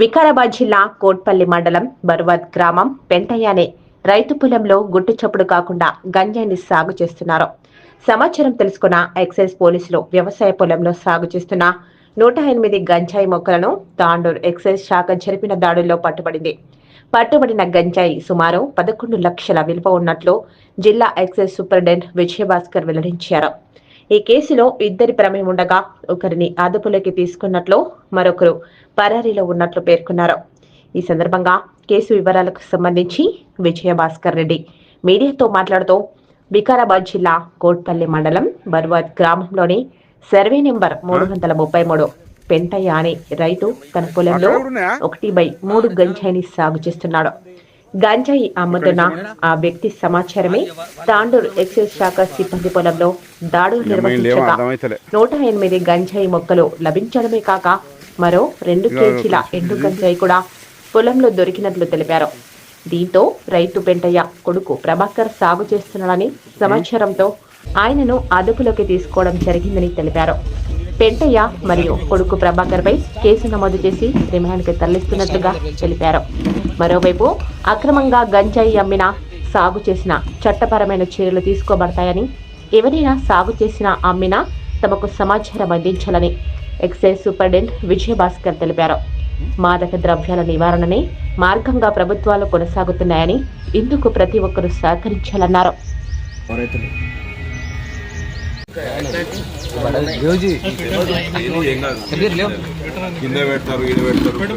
వికారాబాద్ జిల్లా కోట్పల్లి మండలం బర్వద్ గ్రామం పెంటయ్యనే రైతు పొలంలో గుట్టు చప్పుడు కాకుండా గంజాయిని సాగు చేస్తున్నారు. సమాచారం తెలుసుకున్న ఎక్సైజ్ పోలీసులు వ్యవసాయ పొలంలో సాగు చేస్తున్న నూట ఎనిమిది గంజాయి మొక్కలను తాండూరు ఎక్సైజ్ శాఖ జరిపిన దాడుల్లో పట్టుబడింది. పట్టుబడిన గంజాయి సుమారు పదకొండు లక్షల విలువ ఉన్నట్లు జిల్లా ఎక్సైజ్ సూపరింటెండెంట్ విజయభాస్కర్ వెల్లడించారు. ఈ కేసులో ఇద్దరి ప్రమేయం ఉండగా ఒకరిని అదుపులోకి తీసుకున్నట్లు మరొకరు పరారీలో ఉన్నట్లు పేర్కొన్నారు. ఈ సందర్భంగా కేసు వివరాలకు సంబంధించి విజయభాస్కర్ రెడ్డి మీడియాతో మాట్లాడుతూ వికారాబాద్ జిల్లా కోట్పల్లి మండలం బర్వాద్ గ్రామంలోని సర్వే నెంబర్ మూడు వందల ముప్పై మూడు పెంటయ్య అనే రైతు తన పొలంలో ఒకటి బై మూడు గంజాయిని సాగు చేస్తున్నాడు. గంజాయి అమ్ముతున్న ఆ వ్యక్తి సమాచారమే తాండూరు ఎక్సైజ్ శాఖ సిబ్బంది పొలంలో దాడులు నిర్వహించగా నూట ఎనిమిది గంజాయి మొక్కలు లభించడమే కాక మరో రెండు కేజీల ఎండు గంజాయి కూడా పొలంలో దొరికినట్లు తెలిపారు. దీంతో రైతు పెంటయ్య కొడుకు ప్రభాకర్ సాగు చేస్తున్నాడని సమాచారంతో ఆయనను అదుపులోకి తీసుకోవడం జరిగిందని తెలిపారు. పెంటయ్య మరియు కొడుకు ప్రభాకర్ పై కేసు నమోదు చేసి రిమాండ్కి తరలిస్తున్నట్లుగా తెలిపారు. మరోవైపు అక్రమంగా గంజాయి అమ్మిన సాగు చేసిన చట్టపరమైన చర్యలు తీసుకోబడతాయని ఎవరైనా సాగు చేసిన అమ్మినా తమకు సమాచారం అందించాలని ఎక్సైజ్ సూపరింటెండెంట్ విజయభాస్కర్ తెలిపారు. మాదక ద్రవ్యాల నివారణనే మార్గంగా ప్రభుత్వాలు కొనసాగుతున్నాయని ఇందుకు ప్రతి ఒక్కరూ సహకరించాలన్నారు. యోజీ కింద. పెడతారు ఇది పెడతారు.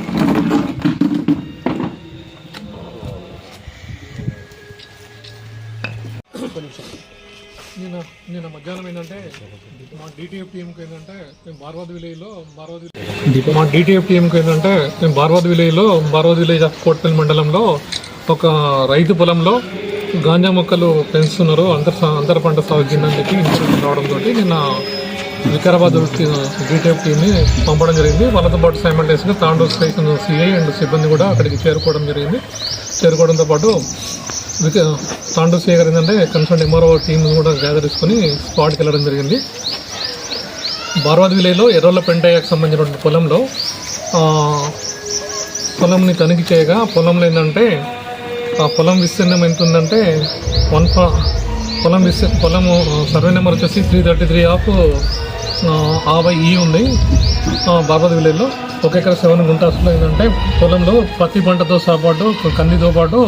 నిన్న మధ్యాహ్నం ఏంటంటే మా డిటిఎఫ్ టీంకి ఏంటంటే మేము బార్వాద్ విలేజ్లో బార్వాద్ మా డిటిఎఫ్ టీంకి ఏంటంటే మేము బార్వాద్ విలేజ్లో బార్వాద్ విలేజ్ ఆఫ్ కోట్పల్లి మండలంలో ఒక రైతు పొలంలో గాంజా మొక్కలు పెంచుతున్నారు. అంతర్ అంతర పంట సాగు కిందని చెప్పి ఇన్ఫర్మేషన్ రావడంతో నిన్న వికారాబాద్ డిటిఎఫ్ టీమ్ని పంపడం జరిగింది. వాళ్ళతో పాటు సైమల్టేస్గా తాండూరు స్టేషన్ సిఐ అండ్ సిబ్బంది కూడా అక్కడికి చేరుకోవడం జరిగింది. చేరుకోవడంతో పాటు తాండూ తాండూరు గారు ఏంటంటే కన్సర్న్ ఎంఆర్ఓ టీమ్ కూడా గ్యాదర్ చేసుకుని స్పాట్కి వెళ్ళడం జరిగింది. బార్వాద్ విలేజ్లో ఎర్రల పెంటయ్యకు సంబంధించిన పొలంలో పొలంని తనిఖీ చేయగా పొలంలో ఏంటంటే ఆ పొలం విస్తీర్ణం ఎంత ఉందంటే వన్ పా- పొలం విస్తీ పొలము సర్వే నెంబర్ వచ్చేసి త్రీ థర్టీ త్రీ ఆఫ్ ఆవై ఈ ఉంది ఆ, విలేజ్లో ఒక ఎకర సెవెన్ గుంటాస్లో ఏంటంటే పొలంలో పత్తి పంటతో పాటు కందితో పాటు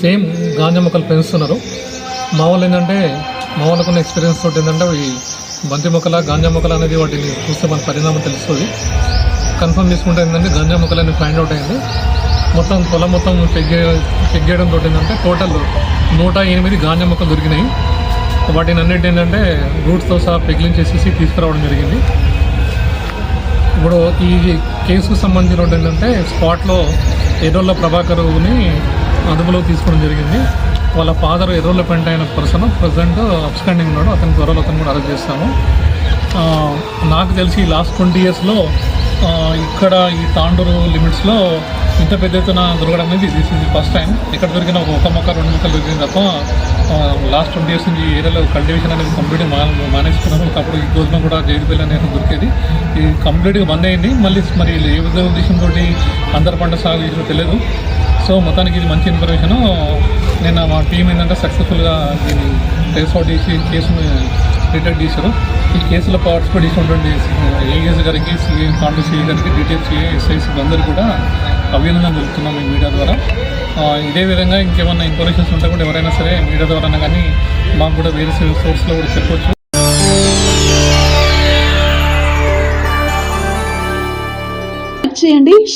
సేమ్ గాంజా మొక్కలు పెంచుతున్నారు. మా వాళ్ళు ఏంటంటే మా వాళ్ళకున్న ఎక్స్పీరియన్స్ తోటి ఏంటంటే ఈ బంతి మొక్కల గాంజా మొక్కలు అనేది వాటిని చూస్తే మన పరిణామం తెలుస్తుంది. కన్ఫర్మ్ చేసుకుంటే ఏంటంటే గాంజా మొక్కలు అనేది ఫైండ్ అవుట్ అయింది. మొత్తం పొలం మొత్తం చెక్ చెక్ చేయడం తోటి ఏంటంటే టోటల్ నూట ఎనిమిది గాంజా మొక్కలు దొరికినాయి. వాటిని అన్నిటి ఏంటంటే రూట్స్తో సహా పెగిలించేసేసి తీసుకురావడం జరిగింది. ఇప్పుడు ఈ కేసుకు సంబంధించిన ఏంటంటే స్పాట్లో ఎర్రోళ్ళ ప్రభాకరుని అదుపులో తీసుకోవడం జరిగింది. వాళ్ళ ఫాదర్ ఎర్రోళ్ళ పెంట అయిన పర్సన్ ప్రజెంట్ అబ్స్కాండింగ్ ఉన్నాడు. అతని త్వరలో అతను కూడా అరెస్ట్ చేస్తాము. నాకు తెలిసి లాస్ట్ ట్వంటీ ఇయర్స్లో ఇక్కడ ఈ తాండూరు లిమిట్స్లో ఇంత పెద్ద ఎత్తున దొరకడం అనేది దిస్ ఇస్ ఫస్ట్ టైం ఇక్కడ దొరికిన ఒక మొక్క రెండు మొక్కలు దొరికింది తప్ప లాస్ట్ ట్వంటీ ఇయర్స్ నుంచి ఈ ఏరియాలో కల్టివేషన్ అనేది కంప్లీట్ మా మానేసుకున్నాము ఒకప్పుడు ఈ గోధుమ కూడా జైలుపల్లి అనేది దొరికేది. ఇది కంప్లీట్గా బంద్ అయింది. మళ్ళీ మరి ఏ ఉద్దేశంతో అందరి పంట సాగు చేసినో తెలియదు. సో మొత్తానికి ఇది మంచి ఇన్ఫర్మేషన్ నిన్న మా టీం ఏంటంటే సక్సెస్ఫుల్గా దీన్ని ట్రేస్ చేసి కేసును డిటెక్ట్ చేశారు. ఈ కేసులో పార్టిసిపేట్ చేసినటువంటి ఏఎస్ గారికి సీఎం కాంగ్రెస్ గారికి డీటెయిల్స్ సిఏ ఎస్ఐసి అందరూ కూడా అభినందన తెలుపుతున్నాం ఈ మీడియా ద్వారా. ఇదే విధంగా ఇంకేమైనా ఇన్ఫర్మేషన్స్ ఉంటే కూడా ఎవరైనా సరే మీడియా ద్వారా కానీ మాకు కూడా వేరే సోర్స్లో కూడా చెప్పొచ్చు.